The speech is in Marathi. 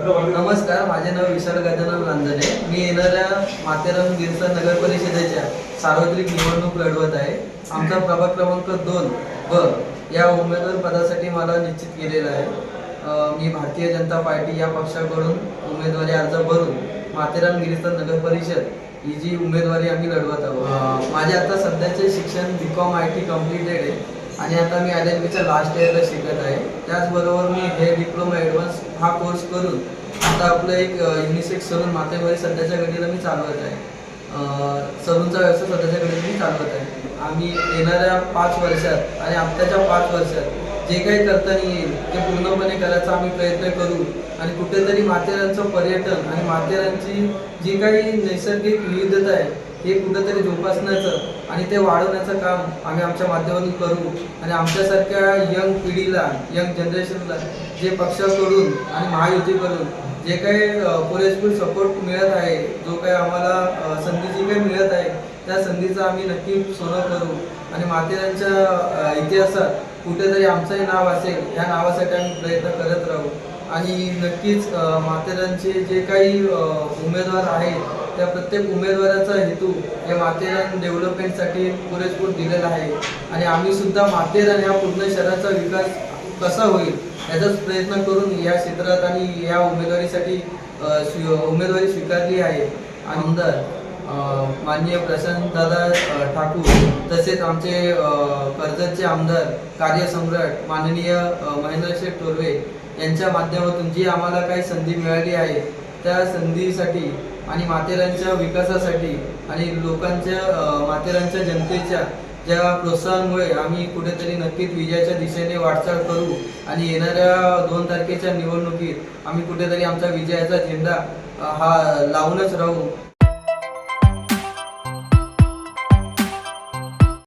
नमस्कार माझे नाव विशाल गजानन रांजणे मी येणाऱ्या माथेरान गिरसा नगर परिषदेच्या सार्वत्रिक निवडणूक लढवत आहे. आमचा प्रभाग क्रमांक दोन व या उमेदवार पदासाठी मला निश्चित केलेला आहे. मी भारतीय जनता पार्टी या पक्षाकडून उमेदवारी अर्ज भरून माथेरान गिरिस्तान नगर परिषद ही जी उमेदवारी आम्ही लढवत आहोत. माझे आता सध्याचे शिक्षण B com I T completed आहे आणि आता मी आय एल बीच्या लास्ट इयरला शिकत आहे. त्याचबरोबर मी हे डिप्लोमा ॲडव्हान्स हा कोर्स करून आता आपलं एक युनिसेक्स सलून मातेवारी सध्याच्या घडीला मी चालवत आहे. सलूनचा व्यवसाय सध्याच्या घडीला मी चालवत आहे. आम्ही येणाऱ्या पाच वर्षात आणि आत्ताच्या पाच वर्षात जे काही करता येईल ते पूर्णपणे करायचा आम्ही प्रयत्न करू आणि कुठेतरी माथेरानचं पर्यटन आणि माथेरानची जी काही नैसर्गिक विविधता आहे हे कुठंतरी जोपासण्याचं आणि ते वाढवण्याचं काम आम्ही आमच्या माध्यमातून करू. आणि आमच्यासारख्या यंग पिढीला यंग जनरेशनला जे पक्षाकडून आणि महायुतीकडून जे काही पुरेपूर सपोर्ट मिळत आहे जो काही आम्हाला संधी जी काही मिळत आहे त्या संधीचा आम्ही नक्की सोनं करू. आणि मातेरांच्या इतिहासात कुठेतरी आमचंही नाव असेल या नावासाठी आम्ही प्रयत्न करत राहू. आणि नक्कीच माथेरानचे जे काही उमेदवार आहेत त्या प्रत्येक उमेदवाराचा हेतू हे माथेरान डेव्हलपमेंटसाठी पुरेपूर दिलेला आहे. आणि आम्ही सुद्धा माथेरान या पूर्ण शहराचा विकास कसा होईल याचाच प्रयत्न करून या क्षेत्रात आणि या उमेदवारीसाठी स्वी- उमेदवारी स्वीकारली आहे. आमदार माननीय प्रशांतदादा ठाकूर तसेच आमचे कर्जतचे आमदार कार्यसम्राट माननीय महेंद्रशेठ टोरवे यांच्या माध्यमातून जी आम्हाला काही संधी मिळाली आहे. त्या संधीसाठी आणि माथेरानच्या विकासासाठी आणि लोकांच्या माथेरानच्या जनतेच्या ज्या प्रोत्साहनामुळे आम्ही कुठेतरी नक्कीच विजयाच्या दिशेने वाटचाल करू आणि येणाऱ्या दोन तारखेच्या निवडणुकीत आम्ही कुठेतरी आमचा विजयाचा झेंडा हा लावूनच राहू.